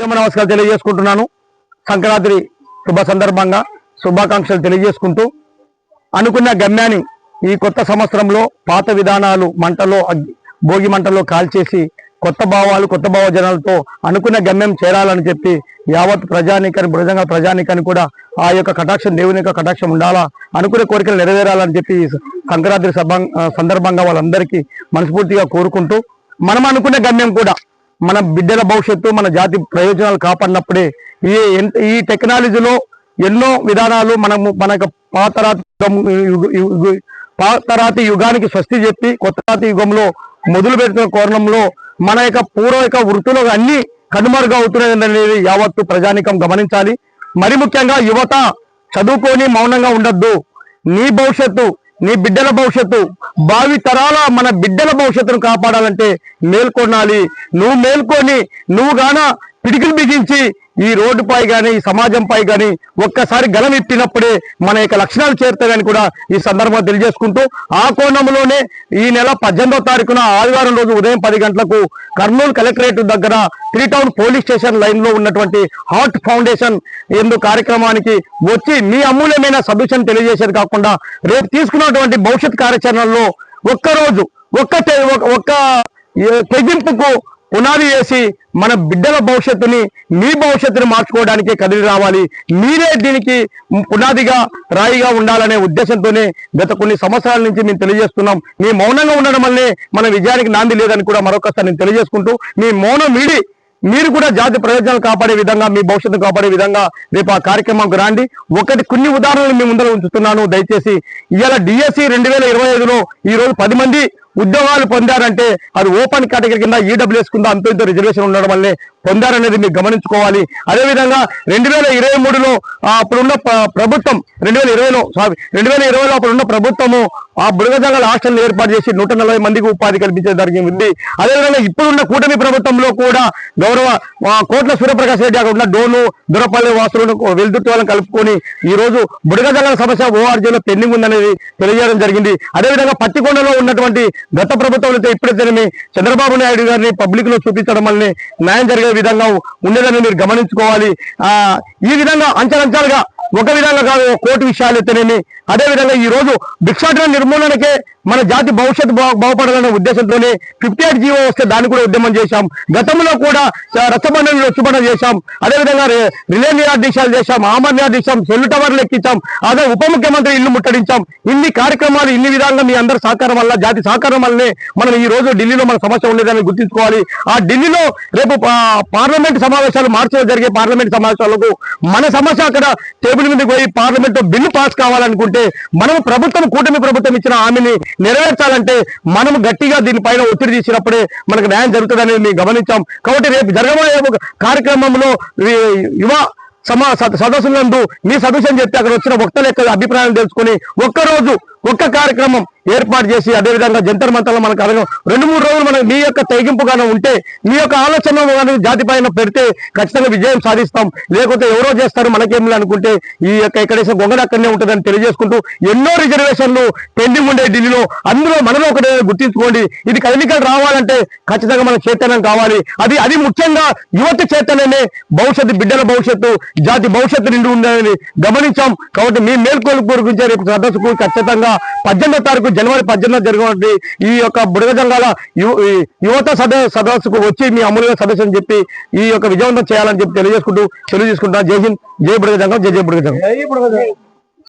ఉద్యమ నమస్కారాలు తెలియజేసుకుంటున్నాను. సంక్రాంతి శుభ సందర్భంగా శుభాకాంక్షలు తెలియజేసుకుంటూ అనుకున్న గమ్యాన్ని ఈ కొత్త సంవత్సరంలో పాత విధానాలు మంటలో భోగి మంటలో కాల్చేసి కొత్త భావాలు కొత్త భావజనాలతో అనుకున్న గమ్యం చేరాలని చెప్పి యావత్ ప్రజానికని బృజంగా ప్రజానికని కూడా ఆ యొక్క కటాక్షం దేవుని యొక్క కటాక్షం ఉండాలా అనుకునే కోరికలు నెరవేరాలని చెప్పి సంక్రాంతి సభ సందర్భంగా వాళ్ళందరికీ మనస్ఫూర్తిగా కోరుకుంటూ మనం అనుకున్న గమ్యం కూడా మన బిడ్డల భవిష్యత్తు మన జాతి ప్రయోజనాలు కాపాడినప్పుడే ఈ ఎన్- ఈ టెక్నాలజీలో ఎన్నో విధానాలు మనము మన పాతరాతి పాతరాతి యుగానికి స్వస్తి చెప్పి కొత్త రాతి యుగంలో మొదలు పెడుతున్న కోణంలో మన యొక్క పూర్వ యొక్క వృత్తులు అన్ని కనుమరుగు అవుతున్నాయనేది యావత్తు ప్రజానికం గమనించాలి. మరి ముఖ్యంగా యువత చదువుకొని మౌనంగా ఉండొద్దు. నీ భవిష్యత్తు నీ బిడ్డల భవిష్యత్తు భావి తరాల మన బిడ్డల భవిష్యత్తును కాపాడాలంటే మేల్కొనాలి. నువ్వు మేల్కొని నువ్వు గాన పిడికిలు బిగించి ఈ రోడ్డుపై కానీ ఈ సమాజంపై కానీ ఒక్కసారి గలమెత్తినప్పుడే మన యొక్క లక్షణాలు చేరుతాయని కూడా ఈ సందర్భంగా తెలియజేసుకుంటూ ఆ కోణంలోనే ఈ నెల పద్దెనిమిదో తారీఖున ఆదివారం రోజు ఉదయం పది గంటలకు కర్నూలు కలెక్టరేట్ దగ్గర త్రీ టౌన్ పోలీస్ స్టేషన్ లైన్లో ఉన్నటువంటి హార్ట్ ఫౌండేషన్ ఎందు కార్యక్రమానికి వచ్చి మీ అమూల్యమైన సబ్మిషన్ తెలియజేసేది కాకుండా రేపు తీసుకున్నటువంటి భవిష్యత్ కార్యాచరణలో ఒక్కరోజు ఒక్క ఒక్క తెగింపుకు పునాది వేసి మన బిడ్డల భవిష్యత్తుని మీ భవిష్యత్తుని మార్చుకోవడానికి కదిలి రావాలి. మీరే దీనికి పునాదిగా రాయిగా ఉండాలనే ఉద్దేశంతోనే గత కొన్ని సంవత్సరాల నుంచి మేము తెలియజేస్తున్నాం. మీ మౌనంగా ఉండడం వల్లే మన విజయానికి నాంది లేదని కూడా మరొకసారి నేను తెలియజేసుకుంటూ మీ మౌనం వీడి మీరు కూడా జాతి ప్రయోజనాలు కాపాడే విధంగా మీ భవిష్యత్తు కాపాడే విధంగా రేపు ఆ కార్యక్రమంకు రాండి. ఒకటి కొన్ని ఉదాహరణలు మీ ముందర ఉంచుతున్నాను. దయచేసి ఇవాళ డిఎస్సి రెండు వేల ఇరవై ఐదులో ఈ రోజు పది మంది ఉద్యోగాలు పొందారంటే అది ఓపెన్ కేటగిరీ కింద ఈడబ్ల్యూఎస్ కింద అంత ఇంత రిజర్వేషన్ ఉండడం వల్లే పొందారనేది మీరు గమనించుకోవాలి. అదేవిధంగా రెండు వేల ఇరవై మూడులో అప్పుడున్న ప్రభుత్వం రెండు వేల ఇరవైలో సారీ రెండు వేల ఇరవైలో అప్పుడున్న ప్రభుత్వము ఆ బుడగజంగల హాస్టల్ని ఏర్పాటు చేసి నూట నలభై మందికి ఉపాధి కల్పించడం జరిగింది. అదేవిధంగా ఇప్పుడున్న కూటమి ప్రభుత్వంలో కూడా గౌరవ కోట్ల సూర్యప్రకాష్ రెడ్డి అక్కడ ఉన్న డోను దురపల్లి వాసులను వెలుదుర్తి వాళ్ళని కలుపుకొని ఈ రోజు బుడగజంగల సమస్య ఓఆర్జీలో పెండింగ్ ఉందనేది తెలియజేయడం జరిగింది. అదేవిధంగా పత్తికొండలో ఉన్నటువంటి గత ప్రభుత్వంలో ఇప్పుడైతేనేమి చంద్రబాబు నాయుడు గారిని పబ్లిక్లో చూపించడం వల్లనే న్యాయం జరిగే విధంగా ఉండేదని మీరు గమనించుకోవాలి. ఆ ఈ విధంగా అంచెలంచెలుగా ఒక విధంగా కాదు కోటి విషయాలు అయితేనేమి అదేవిధంగా ఈ రోజు భిక్షాటన నిర్మూలనకే మన జాతి భవిష్యత్తు బాగు- బాగుపడాలనే ఉద్దేశంతోనే ఫిఫ్టీ ఎయిట్ జీవో వస్తే దాన్ని కూడా ఉద్యమం చేశాం. గతంలో కూడా చ- రచ్చబండలు చేశాం. అదేవిధంగా రిలే నిరాదీక్షాలు చేశాం. ఆమర్ నిరాదీక్షాం సెల్లు టవర్లు ఎక్కించాం. అదే ఉప ముఖ్యమంత్రి ఇల్లు ముట్టడించాం. ఇన్ని కార్యక్రమాలు ఇన్ని విధంగా మీ అందరి సహకారం వల్ల జాతి సహకారం వల్లనే మనం ఈ రోజు ఢిల్లీలో మన సమస్య ఉండేదని గుర్తుంచుకోవాలి. ఆ ఢిల్లీలో రేపు పార్లమెంట్ సమావేశాలు మార్చిలో జరిగే పార్లమెంట్ సమావేశాలకు మన సమస్య అక్కడ టేబుల్ మీదకి పోయి పార్లమెంట్ బిల్లు పాస్ కావాలనుకుంటే మనం ప్రభుత్వం కూటమి ప్రభుత్వం ఇచ్చిన హామీని నెరవేర్చాలంటే మనం గట్టిగా దీనిపైన ఒత్తిడి తీసినప్పుడే మనకు న్యాయం జరుగుతుందని మేము గమనించాం. కాబట్టి రేపు జరగబోయే కార్యక్రమంలో యువ సమా సదస్సులందు మీ సదస్సు చెప్తే అక్కడ వచ్చిన వక్తల యొక్క అభిప్రాయం తెలుసుకొని ఒక్కరోజు ఒక్క కార్యక్రమం ఏర్పాటు చేసి అదేవిధంగా జంతర్ మంతర్లో మనకు అడగ రెండు మూడు రోజులు మనకు మీ యొక్క తెగింపుగానే ఉంటే మీ యొక్క ఆలోచన జాతి పైన పెడితే ఖచ్చితంగా విజయం సాధిస్తాం. లేకపోతే ఎవరో చేస్తారు మనకేం లే అనుకుంటే ఈ యొక్క ఎక్కడేసిన గొంగడ అక్కడనే ఉంటుందని తెలియజేసుకుంటూ ఎన్నో రిజర్వేషన్లు పెండింగ్ ఉండే ఢిల్లీలో. అందులో మనలో ఒకటే గుర్తించుకోండి. ఇది ఎన్నికలు రావాలంటే ఖచ్చితంగా మన చైతన్యం కావాలి. అది అది ముఖ్యంగా యువత చైతన్యమే. భవిష్యత్తు బిడ్డల భవిష్యత్తు జాతి భవిష్యత్తు నిండి ఉందని గమనించాం. కాబట్టి మీ మేల్కొలుపు గురించి రేపు సదస్సుకు ఖచ్చితంగా పద్దెనిమిదో తారీఖు జనవరి పద్దెనిమిది జరిగినటువంటి ఈ యొక్క బుడగ జంగాల యువత సద సదస్సుకు వచ్చి మీ అమూల్య సదస్సు అని చెప్పి ఈ యొక్క విజయవంతం చేయాలని చెప్పి తెలియజేసుకుంటూ తెలియజేసుకుంటా జై హింద్ జై బుడగజంగం జై జై బుడగజంగం